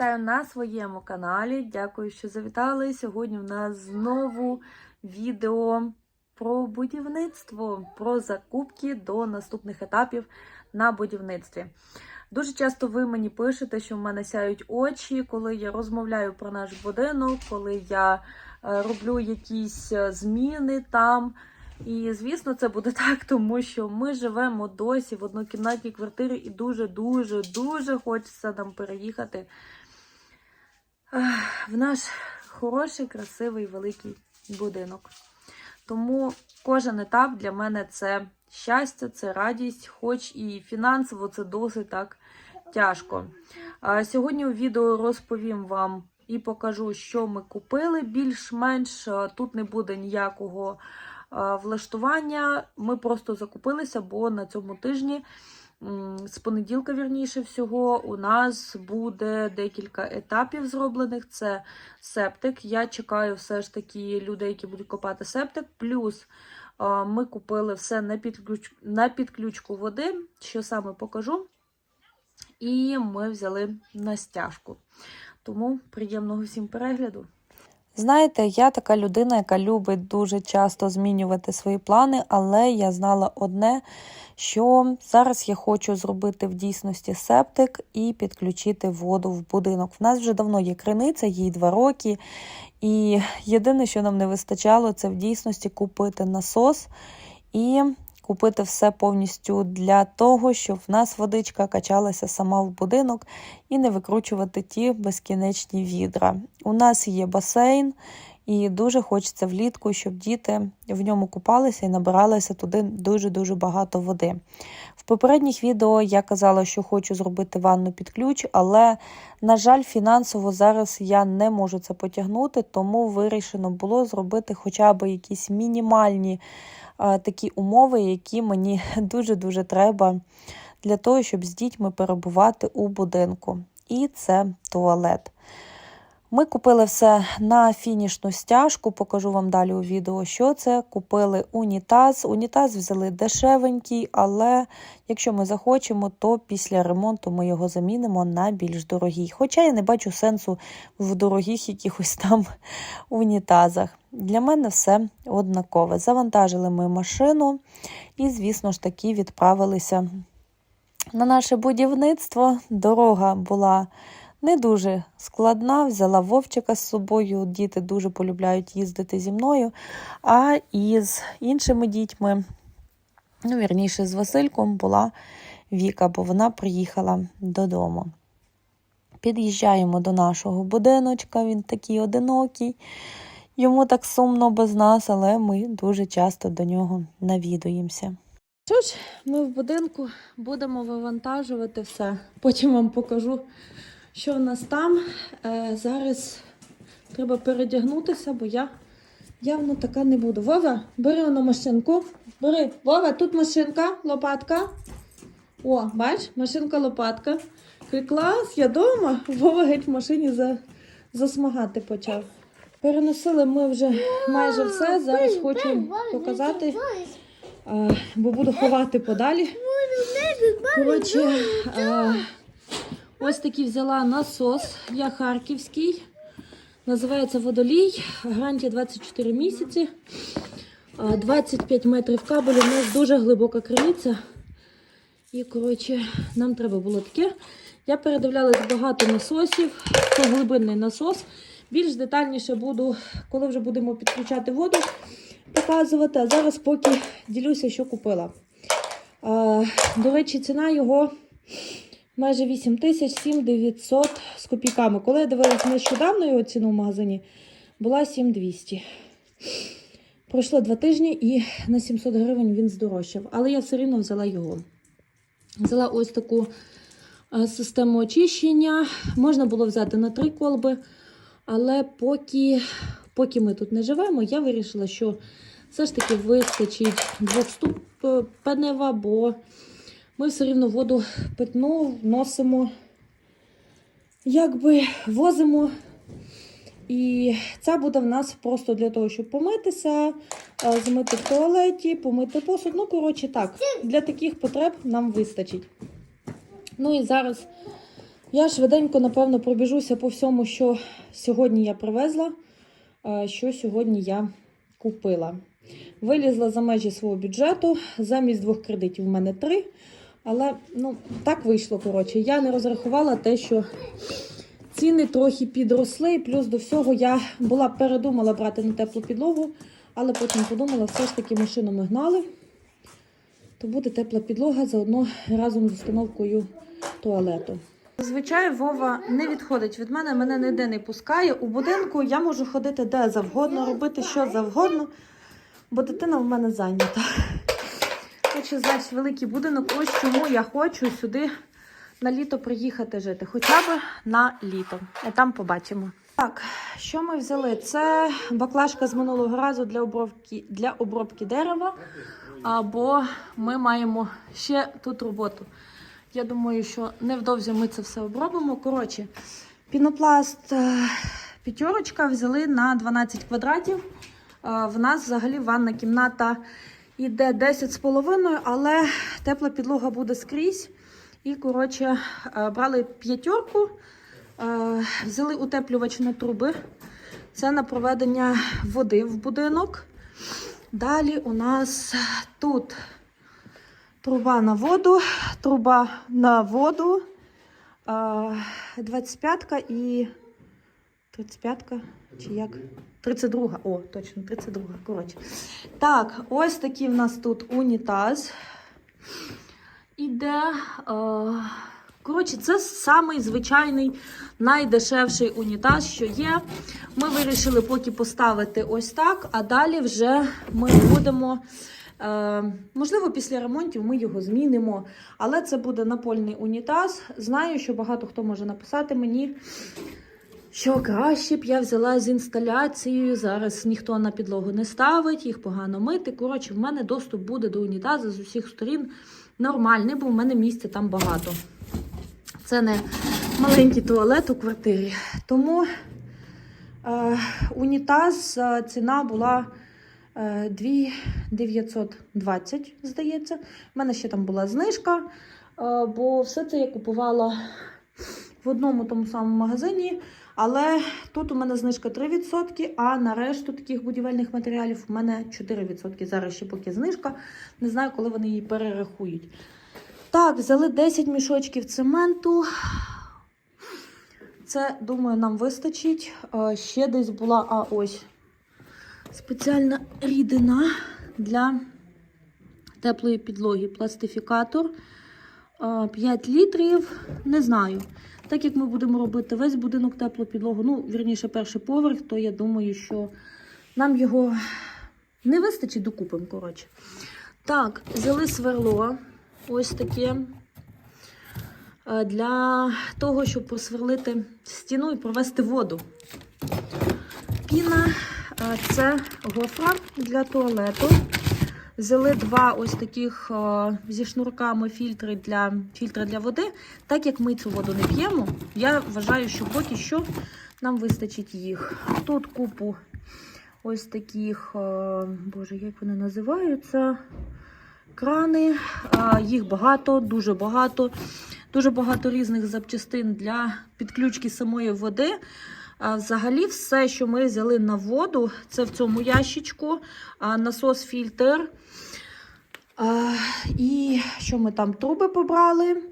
вітаю на своєму каналі. Дякую, що завітали. Сьогодні в нас знову відео про будівництво, про закупки до наступних етапів на будівництві. Дуже часто ви мені пишете, що в мене сяють очі, коли я розмовляю про наш будинок, коли я е, роблю якісь е, зміни там. І звісно, це буде так, тому що ми живемо досі в однокімнатній квартирі, і дуже, дуже, хочеться нам переїхати в наш хороший, красивий, великий будинок. Тому кожен етап для мене це щастя, це радість, хоч і фінансово це досить так тяжко. Сьогодні у відео розповім вам і покажу, що ми купили більш-менш. Тут не буде ніякого влаштування. Ми просто закупилися, бо на цьому тижні. З понеділка, вірніше всього, у нас буде декілька етапів зроблених. Це септик. Я чекаю все ж таки людей, які будуть копати септик. Плюс ми купили все на, підключ... на підключку води, що саме покажу. І ми взяли на стяжку. Тому приємного всім перегляду. Знаєте, я така людина, яка любить дуже часто змінювати свої плани, але я знала одне, що зараз я хочу зробити в дійсності септик і підключити воду в будинок. В нас вже давно є криниця, їй два роки. І єдине, що нам не вистачало, це в дійсності купити насос і купити все повністю для того, щоб в нас водичка качалася сама в будинок і не викручувати ті безкінечні відра. У нас є басейн, і дуже хочеться влітку, щоб діти в ньому купалися і набиралися туди дуже-дуже багато води. В попередніх відео я казала, що хочу зробити ванну під ключ, але, на жаль, фінансово зараз я не можу це потягнути, тому вирішено було зробити хоча б якісь мінімальні а, такі умови, які мені дуже-дуже треба для того, щоб з дітьми перебувати у будинку. І це туалет. Ми купили все на фінішну стяжку, покажу вам далі у відео, що це. Купили унітаз. Унітаз взяли дешевенький, але якщо ми захочемо, то після ремонту ми його замінимо на більш дорогий. Хоча я не бачу сенсу в дорогих якихось там унітазах. Для мене все однакове. Завантажили ми машину і, звісно ж таки, відправилися на наше будівництво. Дорога була не дуже складна. Взяла Вовчика з собою. Діти дуже полюбляють їздити зі мною. А із іншими дітьми, ну, вірніше, з Васильком була Віка, бо вона приїхала додому. Під'їжджаємо до нашого будиночка, він такий одинокий. Йому так сумно без нас, але ми дуже часто до нього навідуємося. Що ж, ми в будинку будемо вивантажувати все. Потім вам покажу, що в нас там. Е, зараз треба передягнутися, бо я явно така не буду. Вова, бери воно машинку. Бери. Вова, тут машинка, лопатка. О, бач, машинка, лопатка. Такий клас, я вдома. Вова геть в машині за, засмагати почав. Переносили ми вже майже все. Зараз хочу показати, бо буду ховати подалі. Коротше, е, ось такий взяла насос. Я харківський. Називається водолій. Гарантія 24 місяці. Е, 25 метрів кабелю. У нас дуже глибока криниця. І, коротше, нам треба було таке. Я передивлялась багато насосів. Це глибинний насос. Більш детальніше буду, коли вже будемо підключати воду, показувати. А зараз поки ділюся, що купила. До речі, ціна його майже 8 тисяч 7900 з копійками. Коли я дивилась нещодавно його ціну в магазині, була 7200. Пройшло два тижні і на 700 гривень він здорожчав. Але я все рівно взяла його. Взяла ось таку е, систему очищення. Можна було взяти на три колби. Але поки, поки ми тут не живемо, я вирішила, що все ж таки вистачить двохступенева, бо ми все рівно воду питну вносимо, якби возимо І це буде в нас просто для того, щоб помитися, е, змити в туалеті, помити посуд. Ну, коротше, так, для таких потреб нам вистачить. Ну і зараз я швиденько, напевно, пробіжуся по всьому, що сьогодні я привезла, е, що сьогодні я купила. Вилізла за межі свого бюджету. Замість двох кредитів у мене три. Але ну, так вийшло. коротше. Я не розрахувала те, що ціни трохи підросли. Плюс до всього я була передумала брати на теплу підлогу, але потім подумала, все ж таки машину ми гнали. То буде тепла підлога заодно разом з установкою туалету. Зазвичай Вова не відходить від мене, мене ніде не пускає. У будинку я можу ходити де завгодно, робити що завгодно, бо дитина в мене зайнята. Хоче, значить, великий будинок. Ось чому я хочу сюди на літо приїхати жити. Хоча б на літо. А там побачимо. Так, що ми взяли? Це баклажка з минулого разу для обробки, для обробки дерева. Або ми маємо ще тут роботу. Я думаю, що невдовзі ми це все обробимо. Коротше, пінопласт е, п'ятерочка взяли на 12 квадратів. Е, В нас взагалі ванна кімната йде 10,5, але тепла підлога буде скрізь. І, коротше, е, брали п'ятерку, е, взяли утеплювачні труби. Це на проведення води в будинок. Далі у нас тут труба на воду, труба на воду, 25-ка і 35-ка, чи як? 32-га, о, точно, 32-га, коротше. Так, ось такий в нас тут унітаз. Іде. Е, коротше, це самий звичайний, найдешевший унітаз, що є. Ми вирішили поки поставити ось так, а далі вже ми будемо. Е, можливо, після ремонтів ми його змінимо, але це буде напольний унітаз. Знаю, що багато хто може написати мені, що краще б я взяла з інсталяцією. Зараз ніхто на підлогу не ставить, їх погано мити. Коротше, в мене доступ буде до унітазу з усіх сторін нормальний, бо в мене місця там багато. Це не маленький туалет у квартирі. Тому е, унітаз е, ціна була е, 2920, здається. У мене ще там була знижка, е, бо все це я купувала в одному тому самому магазині. Але тут у мене знижка 3%, а на решту таких будівельних матеріалів у мене 4%. Зараз ще поки знижка. Не знаю, коли вони її перерахують. Так, взяли 10 мішочків цементу. Це, думаю, нам вистачить. Е, Ще десь була, а ось спеціальна рідина для теплої підлоги. Пластифікатор. Е, 5 літрів. Не знаю. Так як ми будемо робити весь будинок теплу підлогу, ну, вірніше, перший поверх, то я думаю, що нам його не вистачить докупимо, коротше. Так, взяли сверло. Ось таке. е, Для того, щоб просверлити стіну і провести воду. Піна е, це гофра для туалету. Взяли два ось таких е, зі шнурками фільтри для, фільтри для води. Так як ми цю воду не п'ємо, я вважаю, що поки що нам вистачить їх. Тут купу ось таких, е, боже, як вони називаються? Крани. Е, Їх багато, дуже багато. Дуже багато різних запчастин для підключки самої води. Взагалі, все, що ми взяли на воду, це в цьому ящичку, насос-фільтр. І що ми там труби побрали?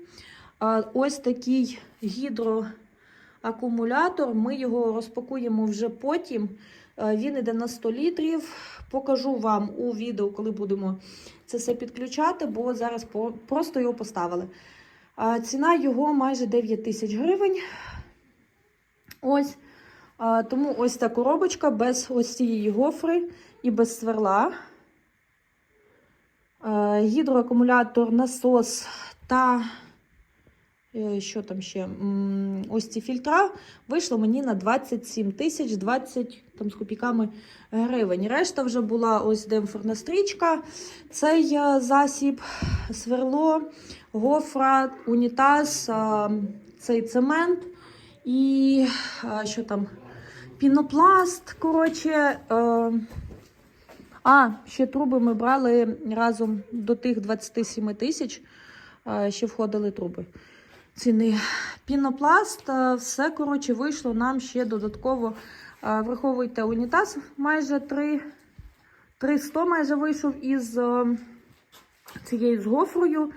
Ось такий гідроакумулятор. Ми його розпакуємо вже потім. Він іде на 100 літрів. Покажу вам у відео, коли будемо це все підключати, бо зараз просто його поставили. Ціна його майже 9 тисяч гривень. Ось. Тому ось ця коробочка без ось цієї гофри і без сверла. Гідроакумулятор, насос та е, що там ще? Ось ці фільтра вийшло мені на 27 тисяч 20 там, з копійками гривень. Решта вже була ось демпферна стрічка. Цей засіб, сверло, гофра, унітаз, цей цемент і що там? Пінопласт, коротше. Е, а, ще труби ми брали разом до тих 27 тисяч. е, Ще входили труби. Ціни. Пінопласт, е, все коротше вийшло нам ще додатково. е, Враховуйте унітаз майже 3, 300 майже вийшов із е, цією з гофрою.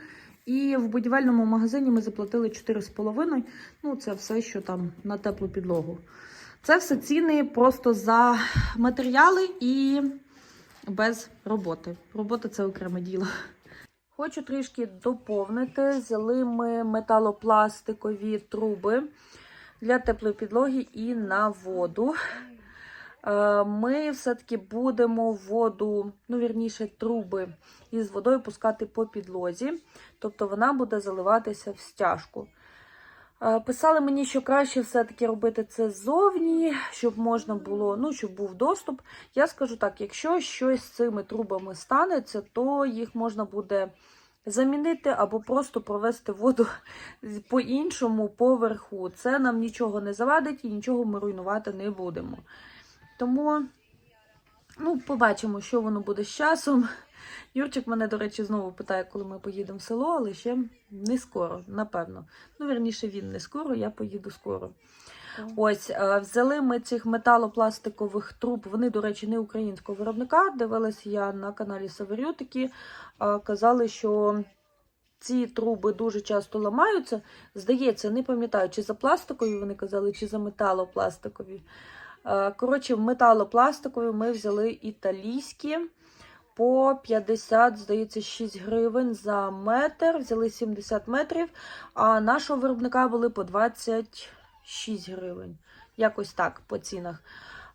І в будівельному магазині ми заплатили 4,5. Ну, це все, що там на теплу підлогу. Це все ціни просто за матеріали і без роботи. Робота це окреме діло. Хочу трішки доповнити. Взяли ми металопластикові труби для теплої підлоги і на воду. Е, Ми все-таки будемо воду, ну вірніше, труби із водою пускати по підлозі, тобто вона буде заливатися в стяжку. Писали мені, що краще все-таки робити це ззовні, щоб можна було, ну, щоб був доступ. Я скажу так: якщо щось з цими трубами станеться, то їх можна буде замінити або просто провести воду по іншому поверху. Це нам нічого не завадить і нічого ми руйнувати не будемо. Тому, ну, побачимо, що воно буде з часом. Юрчик мене, до речі, знову питає, коли ми поїдемо в село, але ще не скоро, напевно. Ну, вірніше, він не скоро, я поїду скоро. Ось, е, взяли ми цих металопластикових труб. Вони, до речі, не українського виробника. Дивилась я на каналі Саверютики. Казали, що ці труби дуже часто ламаються. Здається, не пам'ятаю, чи за пластикові вони казали, чи за металопластикові. Е, Коротше, металопластикові ми взяли італійські по 50, здається, 6 гривень за метр. Взяли 70 метрів, а нашого виробника були по 26 гривень. Якось так по цінах.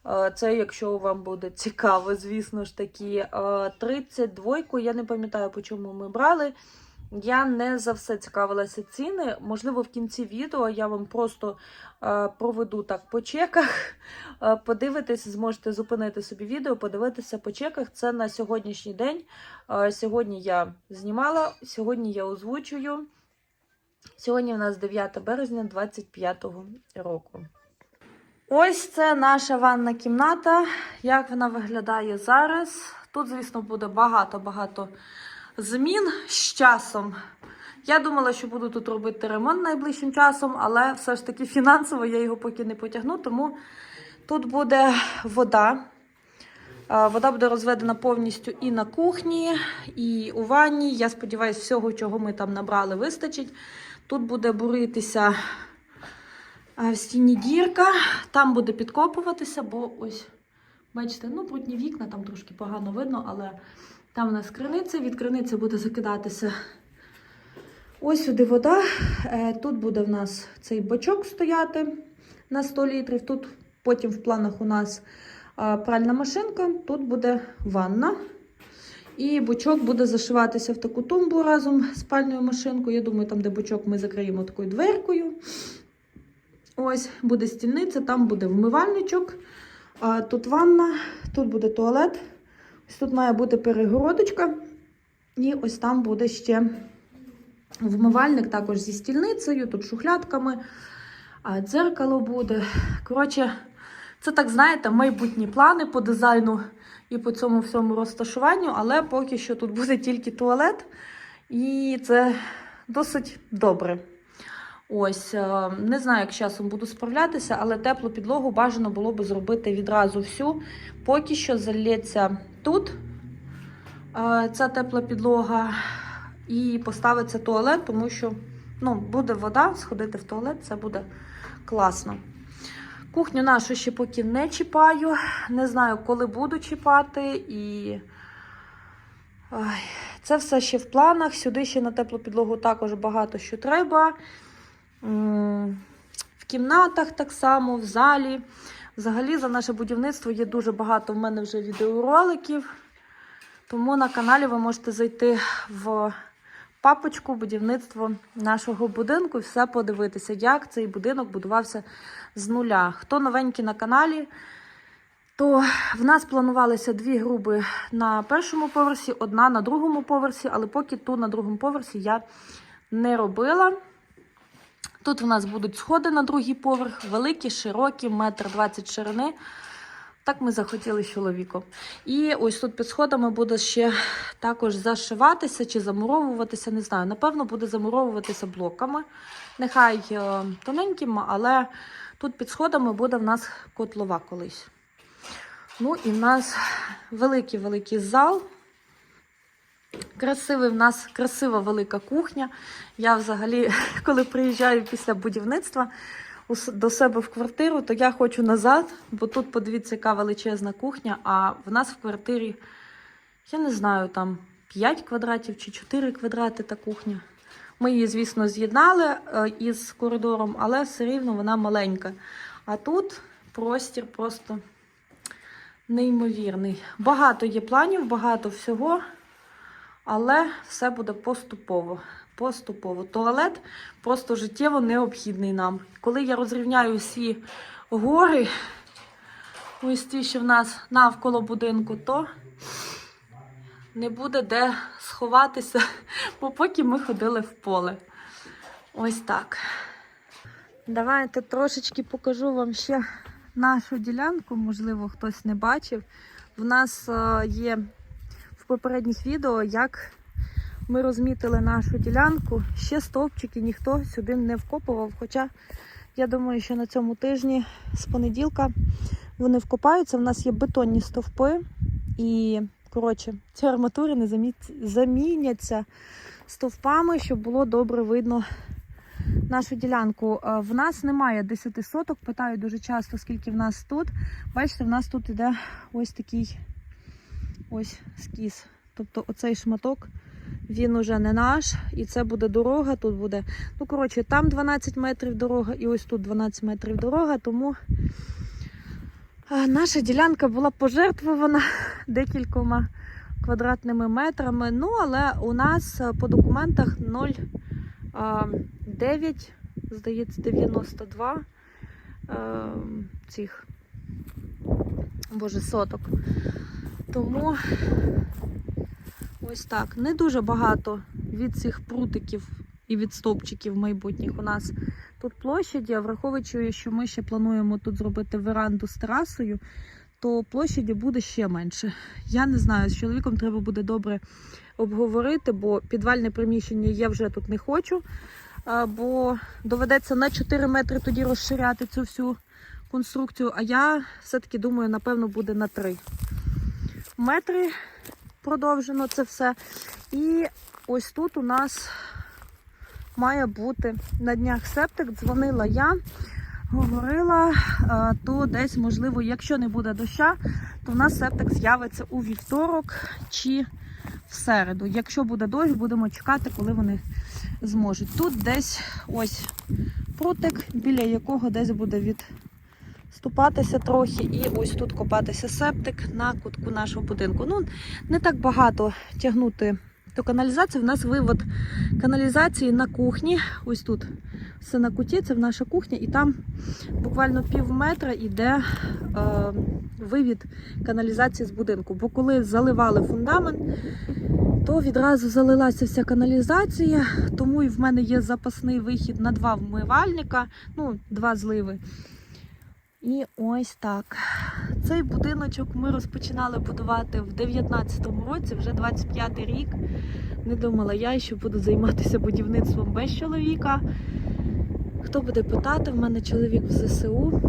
Е, Це, якщо вам буде цікаво, звісно ж таки. Е, 32 я не пам'ятаю, по чому ми брали. Я не за все цікавилася ціни. Можливо, в кінці відео я вам просто е, проведу так по чеках. Е, подивитись, зможете зупинити собі відео, подивитися по чеках. Це на сьогоднішній день. Е, сьогодні я знімала, сьогодні я озвучую. Сьогодні у нас 9 березня 25 року. Ось це наша ванна кімната. Як вона виглядає зараз? Тут, звісно, буде багато-багато змін з часом. Я думала, що буду тут робити ремонт найближчим часом, але все ж таки фінансово я його поки не потягну, тому тут буде вода. Вода буде розведена повністю і на кухні, і у ванні. Я сподіваюся, всього, чого ми там набрали, вистачить. Тут буде буритися а, в стіні дірка, там буде підкопуватися, бо ось, бачите, ну, брудні вікна, там трошки погано видно, але там у нас криниця, від криниці буде закидатися. Ось сюди вода. Е, Тут буде в нас цей бачок стояти на 100 літрів. Тут потім в планах у нас пральна машинка, тут буде ванна. І бочок буде зашиватися в таку тумбу разом з пальною машинкою. Я думаю, там, де бочок, ми закриємо такою дверкою. Ось буде стільниця, там буде вмивальничок. Тут ванна, тут буде туалет. Ось тут має бути перегородочка. І ось там буде ще вмивальник також зі стільницею, тут шухлядками, а дзеркало буде. Коротше, це так, знаєте, майбутні плани по дизайну і по цьому всьому розташуванню, але поки що тут буде тільки туалет, і це досить добре. Ось, е, не знаю, як часом буду справлятися, але теплу підлогу бажано було би зробити відразу всю. Поки що залється тут е, ця тепла підлога і поставиться туалет, тому що ну, буде вода, сходити в туалет, це буде класно. Кухню нашу ще поки не чіпаю. Не знаю, коли буду чіпати. І це все ще в планах. Сюди ще на теплу підлогу також багато що треба. В кімнатах так само, в залі. Взагалі, за наше будівництво є дуже багато в мене вже відеороликів. Тому на каналі ви можете зайти в папочку будівництво нашого будинку і все подивитися, як цей будинок будувався з нуля. Хто новенький на каналі, то в нас планувалися дві груби на першому поверсі, одна на другому поверсі, але поки ту на другому поверсі я не робила. Тут у нас будуть сходи на другий поверх, великі, широкі, метр двадцять ширини. Так ми захотіли з чоловіком. І ось тут під сходами буде ще також зашиватися чи замуровуватися, не знаю. Напевно, буде замуровуватися блоками. Нехай е, тоненькими, але тут під сходами буде в нас котлова колись. Ну і в нас великий-великий зал. Красивий в нас красива велика кухня. Я взагалі, коли приїжджаю після будівництва до себе в квартиру, то я хочу назад, бо тут, подивіться, яка величезна кухня, а в нас в квартирі, я не знаю, там 5 квадратів чи 4 квадрати та кухня. Ми її, звісно, з'єднали е, із коридором, але все рівно вона маленька. А тут простір просто неймовірний. Багато є планів, багато всього, але все буде поступово. Поступово. Туалет просто життєво необхідний нам. Коли я розрівняю всі гори, ось ті, що в нас навколо будинку, то не буде де сховатися, бо поки ми ходили в поле. Ось так. Давайте трошечки покажу вам ще нашу ділянку, можливо, хтось не бачив. В нас е, є попередніх відео, як ми розмітили нашу ділянку. Ще стовпчики ніхто сюди не вкопував. Хоча я думаю, що на цьому тижні з понеділка вони вкопаються. У нас є бетонні стовпи і, коротше, ці арматури не заміняться стовпами, щоб було добре видно нашу ділянку. Е, В нас немає 10 соток. Питаю дуже часто, скільки в нас тут. Бачите, в нас тут іде ось такий ось скіс. Тобто оцей шматок, він уже не наш, і це буде дорога. Тут буде, ну коротше, там 12 метрів дорога, і ось тут 12 метрів дорога. Тому наша ділянка була пожертвована декількома квадратними метрами. Ну, але у нас е, по документах 0. А, 9, здається, 92 е, цих боже, соток. Тому ось так. Не дуже багато від цих прутиків і від стовпчиків майбутніх у нас тут площаді, а враховуючи, що ми ще плануємо тут зробити веранду з терасою, то площаді буде ще менше. Я не знаю, з чоловіком треба буде добре обговорити, бо підвальне приміщення я вже тут не хочу, бо доведеться на 4 метри тоді розширяти цю всю конструкцію. А я все-таки думаю, напевно, буде на 3 метри продовжено це все. І ось тут у нас має бути на днях септик. Дзвонила я, говорила, то десь, можливо, якщо не буде доща, то в нас септик з'явиться у вівторок чи в середу. Якщо буде дощ, будемо чекати, коли вони зможуть. Тут десь ось прутик, біля якого десь буде відступатися трохи, і ось тут копатися септик на кутку нашого будинку. Ну, не так багато тягнути до каналізації. У нас вивод каналізації на кухні. Ось тут все на куті, це в наша кухня, і там буквально пів метра йде е, вивід каналізації з будинку. Бо коли заливали фундамент, то відразу залилася вся каналізація, тому і в мене є запасний вихід на два вмивальника, ну, два зливи. І ось так. Цей будиночок ми розпочинали будувати в 19-му році, вже 25-й рік. Не думала я, що буду займатися будівництвом без чоловіка. Хто буде питати, в мене чоловік в ЗСУ.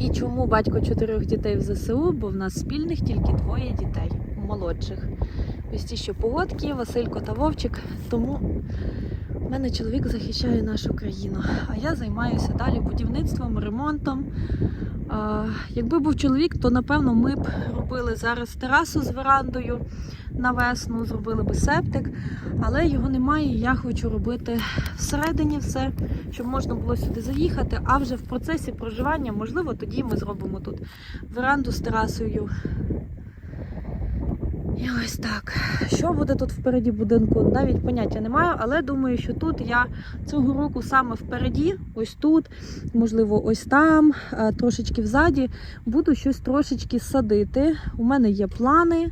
І чому батько чотирьох дітей в ЗСУ? Бо в нас спільних тільки двоє дітей молодших. Ось ті, що погодки, Василько та Вовчик. Тому мене чоловік захищає нашу країну. А я займаюся далі будівництвом, ремонтом. Якби був чоловік, то напевно ми б робили зараз терасу з верандою на весну, зробили би септик, але його немає. Я хочу робити всередині все, щоб можна було сюди заїхати. А вже в процесі проживання, можливо, тоді ми зробимо тут веранду з терасою. І ось так. Що буде тут впереді будинку? Навіть поняття не маю, але думаю, що тут я цього року саме впереді, ось тут, можливо, ось там, е, трошечки взаді, буду щось трошечки садити. У мене є плани.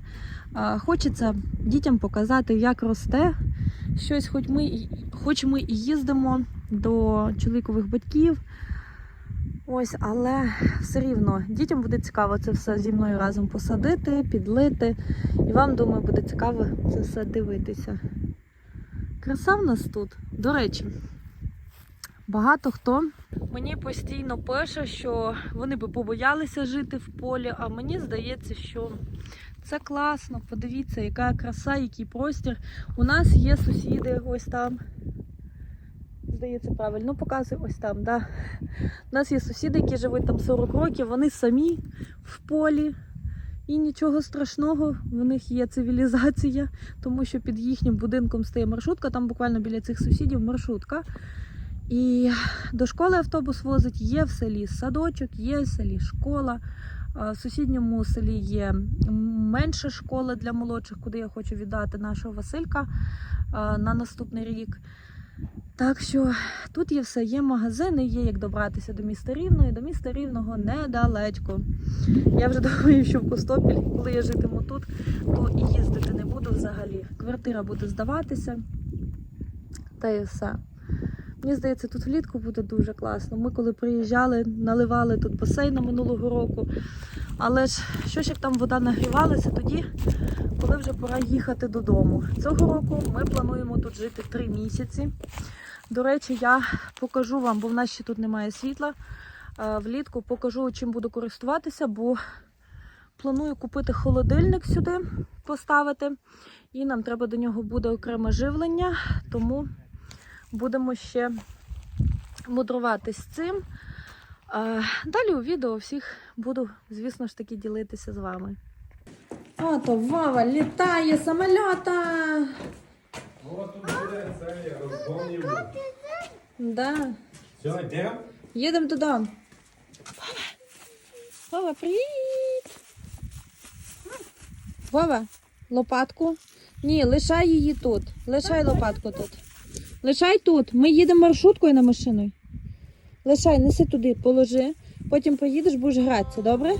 Е, Хочеться дітям показати, як росте щось, хоч ми, хоч ми і їздимо до чоловікових батьків. Ось, але все рівно дітям буде цікаво це все зі мною разом посадити, підлити. І вам, думаю, буде цікаво це все дивитися. Краса в нас тут. До речі, багато хто мені постійно пише, що вони би побоялися жити в полі, а мені здається, що це класно. Подивіться, яка краса, який простір. У нас є сусіди ось там. Здається, правильно показую ось там. Да. У нас є сусіди, які живуть там 40 років, вони самі в полі. І нічого страшного, в них є цивілізація, тому що під їхнім будинком стає маршрутка, там буквально біля цих сусідів маршрутка. І до школи автобус возить, є в селі садочок, є в селі школа. В сусідньому селі є менша школа для молодших, куди я хочу віддати нашого Василька на наступний рік. Так що тут є все, є магазини, є як добратися до міста Рівного, і до міста Рівного недалечко. Я вже думаю, що в Костопіль, коли я житиму тут, то і їздити не буду взагалі. Квартира буде здаватися. Та і все. Мені здається, тут влітку буде дуже класно. Ми коли приїжджали, наливали тут басейн минулого року. Але ж що ж як там вода нагрівалася тоді, коли вже пора їхати додому. Цього року ми плануємо тут жити три місяці. До речі, я покажу вам, бо в нас ще тут немає світла. Е, Влітку покажу, чим буду користуватися, бо планую купити холодильник сюди, поставити. І нам треба до нього буде окреме живлення, тому будемо ще мудрувати з цим. Е, Далі у відео всіх буду, звісно ж таки, ділитися з вами. О, то Вова літає самольота! О, тут буде це розгонів. Да. Все, йдемо? Їдемо туди. Вова! Вова, привіт! Вова, лопатку. Ні, лишай її тут. Лишай лопатку тут. Лишай тут. Ми їдемо маршруткою на машиною. Лишай, неси туди, положи. Потім поїдеш, будеш гратися, добре?